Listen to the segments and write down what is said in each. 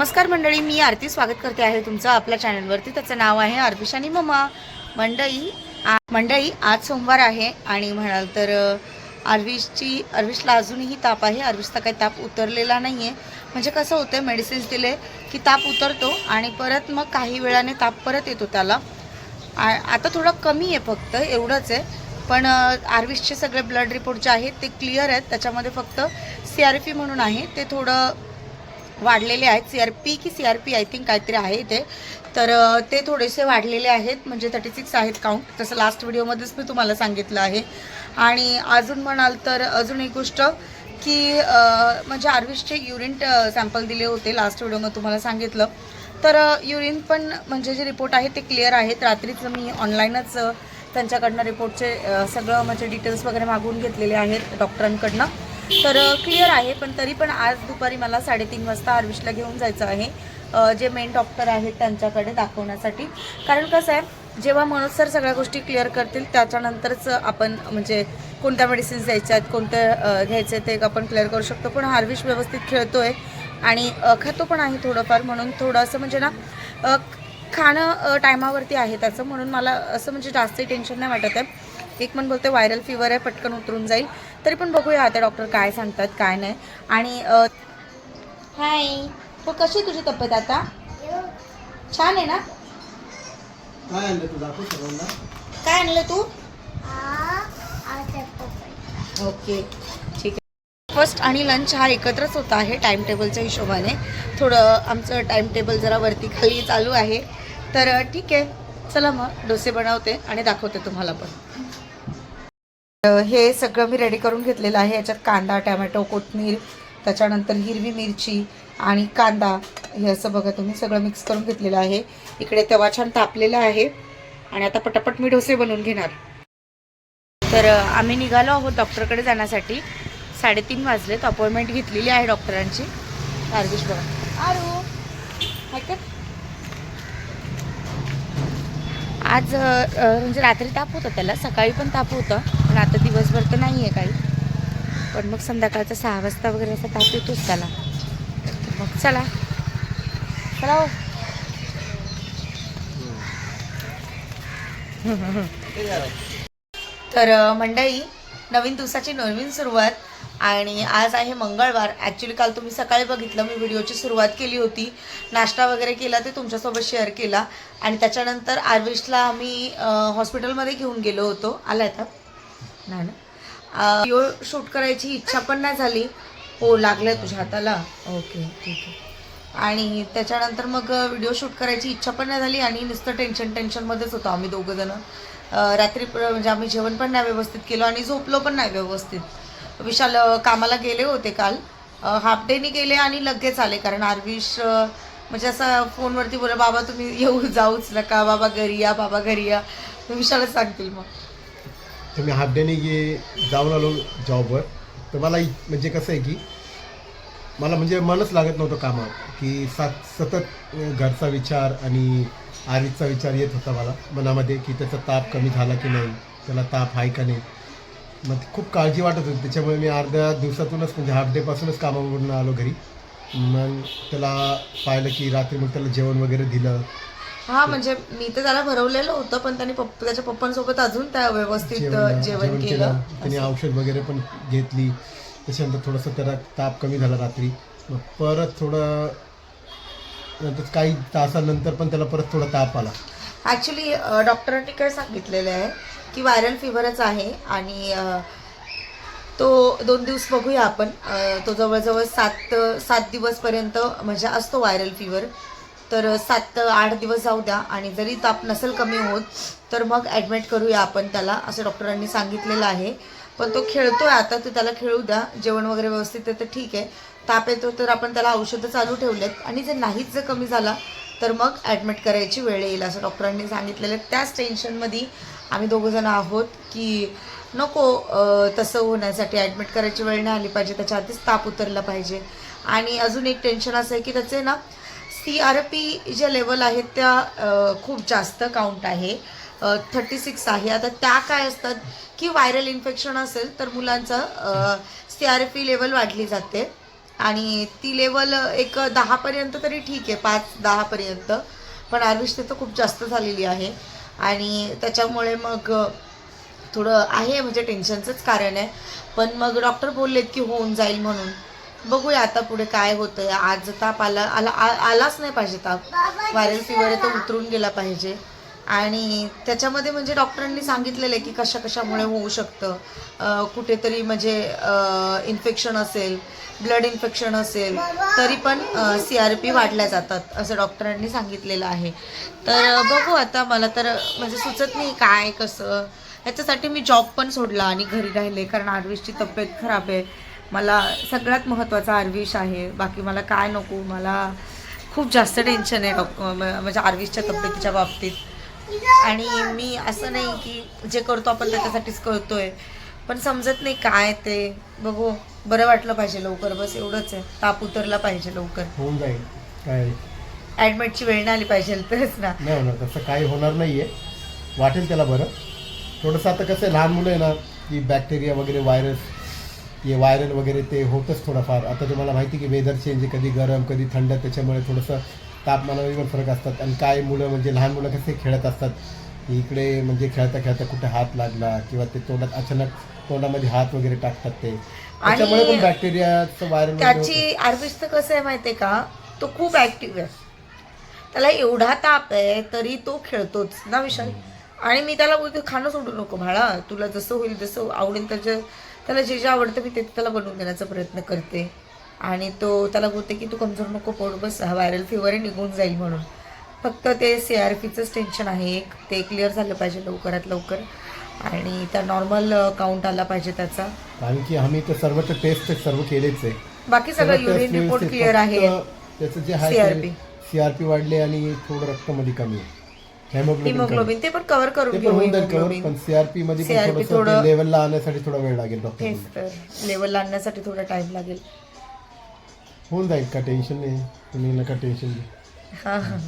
नमस्कार मंडळी मी आरती स्वागत करते आहे तुमचं आपल्या चॅनलवरती. त्याचं नाव आहे आरविशानी ममा. मंडळी आ- मंडळी आज सोमवार आहे आणि म्हणाल तर अ, आरविशची आरविशला अजूनही ताप आहे. आरविशचा काही ताप उतरलेला नाही आहे म्हणजे कसं होतं मेडिसिन्स दिले की ताप उतरतो आणि परत मग काही वेळाने ताप परत येतो त्याला. आ- आता थोडं कमी आहे फक्त एवढंच आहे. पण आरविशचे सगळे ब्लड रिपोर्ट जे आहेत ते क्लिअर आहेत. त्याच्यामध्ये फक्त सी आर पी म्हणून आहे. ते थोडं वाढलेले आहेत. सी आर पी की C R P I think काहीतरी आहे इथे. तर ते थोडेसे वाढलेले आहेत म्हणजे थर्टी सिक्स आहेत काउंट तसं लास्ट व्हिडिओमध्येच मी तुम्हाला सांगितलं आहे. आणि अजून म्हणाल तर अजून एक गोष्ट की म्हणजे आरविशचे युरिन सॅम्पल दिले होते लास्ट व्हिडिओमध्ये तुम्हाला सांगितलं. तर युरिन पण म्हणजे जे रिपोर्ट आहे ते क्लिअर आहेत. रात्रीच मी ऑनलाईनच त्यांच्याकडनं रिपोर्टचे सगळं म्हणजे डिटेल्स वगैरे मागवून घेतलेले आहेत डॉक्टरांकडनं तर क्लिअर आहे पण तरी पण आज दुपारी मला साडेतीन वाजता आर्विशला घेऊन जायचं आहे जे मेन डॉक्टर आहेत त्यांच्याकडे दाखवण्यासाठी. कारण कसं आहे जेव्हा मनोज सर सगळ्या गोष्टी क्लिअर करतील त्याच्यानंतरच आपण म्हणजे कोणत्या मेडिसिन्स द्यायच्या आहेत कोणत्या घ्यायचे ते आपण क्लिअर करू शकतो. पण हार्विश व्यवस्थित खेळतो आहे आणि खातो पण आहे थोडंफार. म्हणून थोडं असं म्हणजे ना खाणं टायमावरती आहे त्याचं. म्हणून मला असं म्हणजे जास्त टेन्शन नाही वाटत आहे. एक मन बोलते व्हायरल फिवर आहे पटकन उतरून जाईल. तरी पण बघूया आता डॉक्टर काय सांगतात काय नाही. आणि हाय. हो कशी आहे तुझी तब्येत आता? छान आहे ना? काय आणलं तू? दाखव सर्वांना. काय आणलं तू? ओके. ठीक आहे. फर्स्ट आणि लंच हा एकत्रच होता आहे टाईम टेबलच्या हिशोबाने. थोडं आमचं टाईम टेबल जरा वरती खाली चालू आहे. तर ठीक आहे. चला मग डोसे बनवते आणि दाखवते तुम्हाला पण. हे सगळं मी रेडी करून घेतलेलं आहे. याच्यात कांदा टॅमॅटो कोथमीर त्याच्यानंतर हिरवी मिरची आणि कांदा हे असं बघा तुम्ही सगळं मिक्स करून घेतलेलं आहे. इकडे तवा छान तापलेला आहे. आणि आता पटापट मी डोसे बनवून घेणार. तर आम्ही निघालो आहोत डॉक्टरकडे जाण्यासाठी. साडेतीन वाजलेत. अपॉइंटमेंट घेतलेली आहे डॉक्टरांची आरविश बघा. आरू हाय का? आज म्हणजे रात्री ताप होता त्याला सकाळी पण ताप होतं पण आता दिवसभर तर नाही आहे काही. पण मग संध्याकाळचा सहा वाजता वगैरे असा ताप येतोच त्याला. मग चला. चला हो. तर मंडळी नवीन दिवसाची नवीन सुरुवात. आणि आज आहे मंगळवार. ॲक्च्युली काल तुम्ही सकाळी बघितलं मी व्हिडिओची सुरुवात केली होती. नाश्ता वगैरे केला ते तुमच्यासोबत शेअर केला. आणि त्याच्यानंतर आरविशला आम्ही हॉस्पिटलमध्ये घेऊन गेलो होतो. आला आता? नाही ना? व्हिडिओ शूट करायची इच्छा पण नाही झाली. हो लागलं तुझ्या हाताला. ओके ठीक आहे. आणि त्याच्यानंतर मग व्हिडिओ शूट करायची इच्छा पण नाही झाली आणि नुसतं टेन्शन टेन्शनमध्येच होतो आम्ही दोघं जण. रात्री म्हणजे आम्ही जेवण पण नाही व्यवस्थित केलं आणि झोपलो पण नाही व्यवस्थित. विशाल कामाला गेले होते काल. हाफ डेनी गेले आणि लगेच आले. कारण आरविश म्हणजे असं फोनवरती बोला बाबा तुम्ही येऊ जाऊच नका. बाबा घरी या. बाबा घरी या. विशालच सांगतील मग. तुम्ही हाफ डेने गे जाऊन आलो जॉबवर तर मला म्हणजे कसं आहे की मला म्हणजे मनच लागत नव्हतं कामावर. की सात सतत घरचा विचार आणि आरीचा विचार येत होता मला मनामध्ये की त्याचा ताप कमी झाला की नाही? त्याला ताप आहे का नाही? मग खूप काळजी वाटत होती. त्याच्यामुळे मी अर्ध्या दिवसातूनच म्हणजे हाफ डेपासूनच कामावरून आलो घरी. मग त्याला पाहिलं की रात्री मग त्याला जेवण वगैरे दिलं. हा म्हणजे मी तर त्याला भरवलेलं होतं पण त्यांनी पप्प त्याच्या पप्पांसोबत अजून त्या व्यवस्थित जेवण केलं. त्यांनी औषध वगैरे पण घेतली. त्याच्यानंतर थोडंसं त्याला ताप कमी झाला रात्री. मग परत थोडं नंतर काही तासानंतर पण त्याला परत थोडा ताप आला. ॲक्च्युली डॉक्टरांनी काय सांगितलेलं आहे की व्हायरल फिवरच आहे आणि तो दोन दिवस बघूया आपण. तो जवळजवळ सात सात दिवसपर्यंत म्हणजे असतो व्हायरल फिवर तर सात आठ दिवस जाऊ द्या आणि जरी ताप नसेल कमी होत तर मग ॲडमिट करूया आपण त्याला असं डॉक्टरांनी सांगितलेलं आहे. पण तो खेळतो आहे आता तर त्याला खेळू द्या. जेवण वगैरे व्यवस्थित आहे तर ठीक आहे. ताप येतो तर आपण त्याला औषधं चालू ठेवलेत. आणि जर नाहीच जर कमी झाला तर मग ॲडमिट करायची वेळ येईल असं डॉक्टरांनी सांगितलेलं त्याच टेन्शनमध्ये आम्ही दोघंजणं आहोत की नको तसं होण्यासाठी ॲडमिट करायची वेळ नाही आली पाहिजे. त्याच्या आधीच ताप उतरला पाहिजे. आणि अजून एक टेन्शन असं आहे की त्याचे ना सी आर पी ज्या लेवल आहेत त्या खूप जास्त काउंट आहे. थर्टी सिक्स आहे. आता त्या काय असतात? की व्हायरल इन्फेक्शन असेल तर मुलांचं सी आर पी लेवल वाढली जाते. आणि ती लेवल एक दहापर्यंत तरी ठीक आहे पाच दहापर्यंत पण आरविश तर खूप जास्त झालेली आहे. आणि त्याच्यामुळे मग थोडं आहे म्हणजे टेन्शनचंच कारण आहे. पण मग डॉक्टर बोललेत की होऊन जाईल म्हणून. बघूया आता पुढे काय होतंय. आज ताप आला आला आ- आलाच नाही पाहिजे ताप. व्हायरल फिवर आहे तो उतरून गेला पाहिजे. आणि त्याच्यामध्ये म्हणजे डॉक्टरांनी सांगितलेलं आहे की कशा कशामुळे होऊ शकतं. कुठेतरी म्हणजे इन्फेक्शन असेल ब्लड इन्फेक्शन असेल तरी पण सी आर पी वाढल्या जातात असं डॉक्टरांनी सांगितलेलं आहे. तर बघू आता मला तर म्हणजे सुचत नाही काय कसं. ह्याच्यासाठी मी जॉब पण सोडला आणि घरी राहिले कारण आरवीशची तब्येत खराब आहे. मला सगळ्यात महत्त्वाचा आरविश आहे. बाकी मला काय नको मला खूप जास्त टेन्शन आहे डॉक म- म्हणजे आरविशच्या तब्येतीच्या बाबतीत. आणि मी असं नाही की जे करतो आपण त्याच्यासाठीच करतोय. पण समजत नाही काय ते. बघू बरं वाटलं पाहिजे लवकर. बस एवढंच आहे. ताप उतरला पाहिजे लवकर. होऊन जाईल. काय? ॲडमिटची वेळ नाही आली पाहिजे तरच ना. नाही होणार. तसं काही होणार नाही आहे वाटेल त्याला बरं. थोडंसं आता कसं आहे लहान मुलं आहे ना की बॅक्टेरिया वगैरे व्हायरस हे व्हायरल वगैरे ते होतच थोडंफार. आता तुम्हाला माहिती की वेदर चेंज आहे. कधी गरम कधी थंड. त्याच्यामुळे थोडंसं तापमानामध्ये पण फरक असतात आणि काय मुलं म्हणजे लहान मुलं कसे खेळत असतात इकडे म्हणजे खेळता खेळता कुठे हात लागला किंवा ते तोंडात अचानक तोंडामध्ये हात वगैरे टाकतात ते. त्याच्यामुळे पण बॅक्टेरियाचं व्हायरल त्याची आरविश तर कसं आहे माहितीये का तो खूप ऍक्टिव्ह आहे. त्याला एवढा ताप आहे तरी तो खेळतोच ना विशाल? आणि मी त्याला बोलते खाणं सोडू नको भाळा तुला जसं होईल जसं आवडेल त्याच्या त्याला जे जे आवडतं मी ते त्याला बनवून देण्याचा प्रयत्न करते. आणि तो त्याला बोलते की तू कमजोर नको पडू बस हा व्हायरल फिवर निघून जाईल म्हणून. फक्त ते सी आर पीचंच टेन्शन आहे एक. ते क्लिअर झालं पाहिजे लवकरात लवकर. आणि त्या नॉर्मल काउंट आला पाहिजे त्याचा. कारण की आम्ही तर सर्व टेस्ट सर्व केलेच आहे. बाकी सगळं युरिन रिपोर्ट क्लिअर आहे. त्याचं जे आहे CRP. सीआरपी वाढले आणि थोडं रक्तामध्ये कमी आहे. हेमोग्लोबिन ते पण कव्हर करून पण घेऊ होऊन जाईल cover, हिमोग्लोबिन पण सीआरपी मध्ये थोडं- लेवलला आणण्यासाठी थोडा वेळ लागेल डॉक्टर तेच तर. लेवल आणण्यासाठी थोडा टाइम लागेल. होऊन जाईल का? टेन्शन नाही. तुम्ही नका टेन्शन घेऊ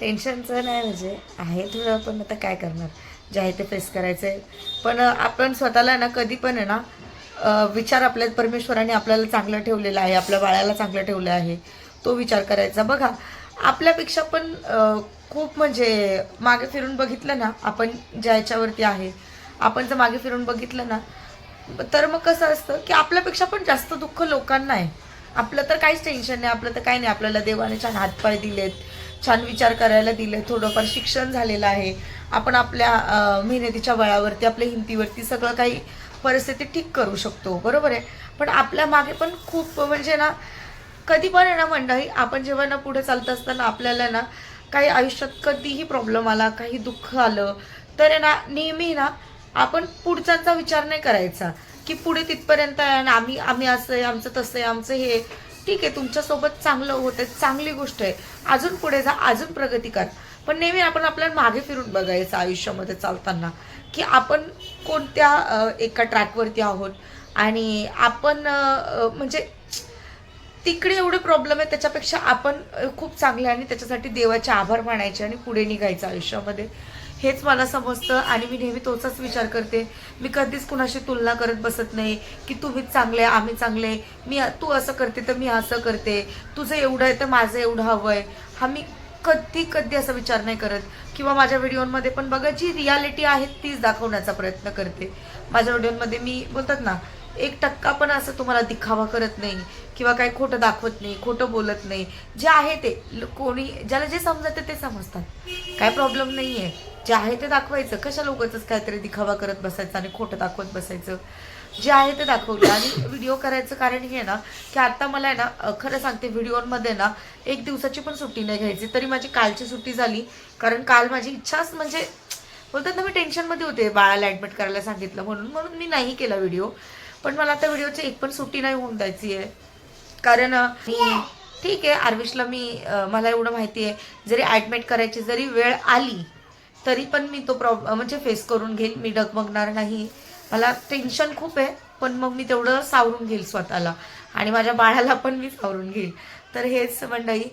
टेन्शनचं नाही म्हणजे आहे थोडं पण आता काय करणार? जे आहे ते फेस करायचं आहे पण आपण स्वतःला ना कधी पण आहे ना विचार आपल्या परमेश्वराने आपल्याला चांगलं ठेवलेलं आहे आपल्या बाळाला चांगलं ठेवलं आहे तो विचार करायचा. बघा आपल्यापेक्षा पण खूप म्हणजे मागे फिरून बघितलं ना आपण ज्या याच्यावरती आहे आपण जर मागे फिरून बघितलं ना तर मग कसं असतं की आपल्यापेक्षा पण जास्त दुःख लोकांना आहे. आपलं तर काहीच टेन्शन नाही आपलं तर काही नाही. आपल्याला देवाने छान हातपाय दिलेत छान विचार करायला दिले थोडंफार शिक्षण झालेलं आहे. आपण आपल्या मेहनतीच्या बळावरती आपल्या हिमतीवरती सगळं काही परिस्थिती ठीक करू शकतो. बरोबर आहे? पण आपल्या मागे पण खूप म्हणजे ना कधी पण आहे ना मंडळी आपण जेव्हा ना पुढे चालत असताना आपल्याला ना काही आयुष्यात कधीही प्रॉब्लेम आला काही दुःख आलं तर आहे ना नेहमी ना आपण पुढच्यांचा विचार नाही करायचा. की पुढे तिथपर्यंत आम्ही आम्ही असं आहे आमचं तसं आहे आमचं हे ठीक आहे तुमच्यासोबत चांगलं होतं चांगली गोष्ट आहे. अजून पुढे जा अजून प्रगती कर. पण नेहमी आपण आपल्याला मागे फिरून बघायचं आयुष्यामध्ये चालताना की आपण कोणत्या एका ट्रॅकवरती आहोत. आणि आपण म्हणजे तिकडे एवढे प्रॉब्लेम आहे त्याच्यापेक्षा आपण खूप चांगले आणि त्याच्यासाठी देवाचे आभार मानायचे आणि पुढे निघायचं आयुष्यामध्ये. हेच मला समजतं आणि मी नेहमी तोचाच विचार करते. मी कधीच कुणाशी तुलना करत बसत नाही की तुम्हीच चांगले आम्ही चांगले. मी तू असं करते तर मी असं करते. तुझं एवढं आहे तर माझं एवढं हवं आहे हा मी कधी कधी असा विचार नाही करत. किंवा माझ्या व्हिडिओमध्ये पण बघा जी रियालिटी आहे तीच दाखवण्याचा प्रयत्न करते. माझ्या व्हिडिओमध्ये मी बोलतात ना एक टक्का पण असं तुम्हाला दिखावा करत नाही किंवा काही खोटं दाखवत नाही खोटं बोलत नाही. जे आहे ते ल- कोणी ज्याला जे समजतं ते समजतात. काय प्रॉब्लेम नाही आहे जे आहे ते दाखवायचं. कशा लोकांचंच काहीतरी दिखावा करत बसायचं आणि खोटं दाखवत बसायचं? जे आहे ते दाखवलं. आणि व्हिडिओ करायचं कारण हे ना की आता मला आहे ना खरं सांगते व्हिडिओमध्ये ना एक दिवसाची पण सुट्टी नाही घ्यायची. तरी माझी कालची सुट्टी झाली. कारण काल माझी इच्छाच म्हणजे बोलतात ना मी टेन्शनमध्ये होते बाळाला ॲडमिट करायला सांगितलं म्हणून. म्हणून मी नाही केला व्हिडिओ पण मला आता व्हिडिओची एक पण सुट्टी नाही होऊन द्यायची आहे. कारण मी ठीक आहे आर्विशला मी मला एवढं माहिती आहे. जरी ॲडमिट करायची जरी वेळ आली तरी पण मी तो प्रॉब म्हणजे फेस करून घेईल. मी डगमगणार नाही. मला टेन्शन खूप आहे पण मग मी तेवढं सावरून घेईल स्वतःला. आणि माझ्या बाळाला पण मी सावरून घेईल. तर हेच मंडळी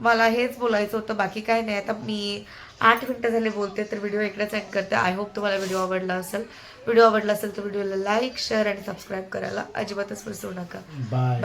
मला हेच बोलायचं होतं. बाकी काय नाही. आता मी आठ मिनटं झाले बोलते तर व्हिडिओ इकडेच एंड करते. आय होप तुम्हाला व्हिडिओ आवडला असेल. व्हिडिओ आवडला असेल तर व्हिडिओला लाईक शेअर आणि सबस्क्राईब करायला अजिबातच विसरू नका. बाय